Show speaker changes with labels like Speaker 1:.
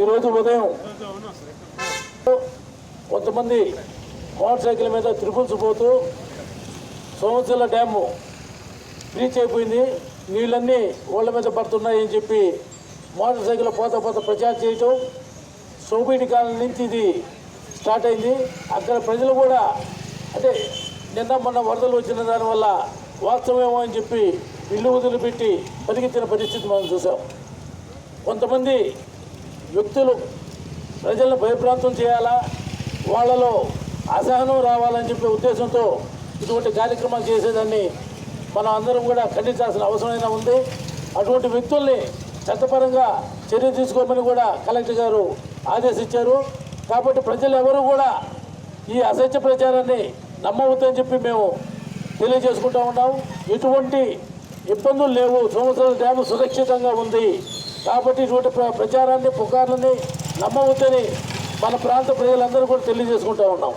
Speaker 1: ఈరోజు ఉదయం కొంతమంది మోటార్ సైకిల్ మీద త్రిపుల్స్ పోతూ సోమశిల డ్యాము బ్రీచ్ అయిపోయింది. నీళ్ళన్నీ ఓళ్ళ మీద పడుతున్నాయి అని చెప్పి మోటార్ సైకిల్ పోత పోత ప్రచారం చేయటం సోబీటి కాలం నుంచి ఇది స్టార్ట్ అయింది. అక్కడ ప్రజలు కూడా అంటే నిన్న మొన్న వరదలు వచ్చిన దానివల్ల వాస్తవమేమో అని చెప్పి ఇల్లు వదిలిపెట్టి పరిగెత్తిన పరిస్థితి మనం చూసాం. కొంతమంది వ్యక్తులు ప్రజలను భయప్రాంతం చేయాలా? వాళ్ళలో అసహనం రావాలని చెప్పే ఉద్దేశంతో ఇటువంటి కార్యక్రమాలు చేసేదాన్ని మనం అందరం కూడా ఖండించాల్సిన అవసరమైనా ఉంది. అటువంటి వ్యక్తుల్ని చట్టపరంగా చర్య తీసుకోమని కూడా కలెక్టర్ గారు ఆదేశించారు. కాబట్టి ప్రజలు ఎవరు కూడా ఈ అసత్య ప్రచారాన్ని నమ్మవద్దని చెప్పి మేము తెలియజేసుకుంటా ఉన్నాం. ఎటువంటి ఇబ్బందులు లేవు. సోమసర డ్యామ్ సురక్షితంగా ఉంది. కాబట్టి ఇటువంటి ప్ర- ప్రచారాన్ని పుకార్లని నమ్మవద్దని మన ప్రాంత ప్రజలందరూ కూడా తెలియజేసుకుంటా ఉన్నాం.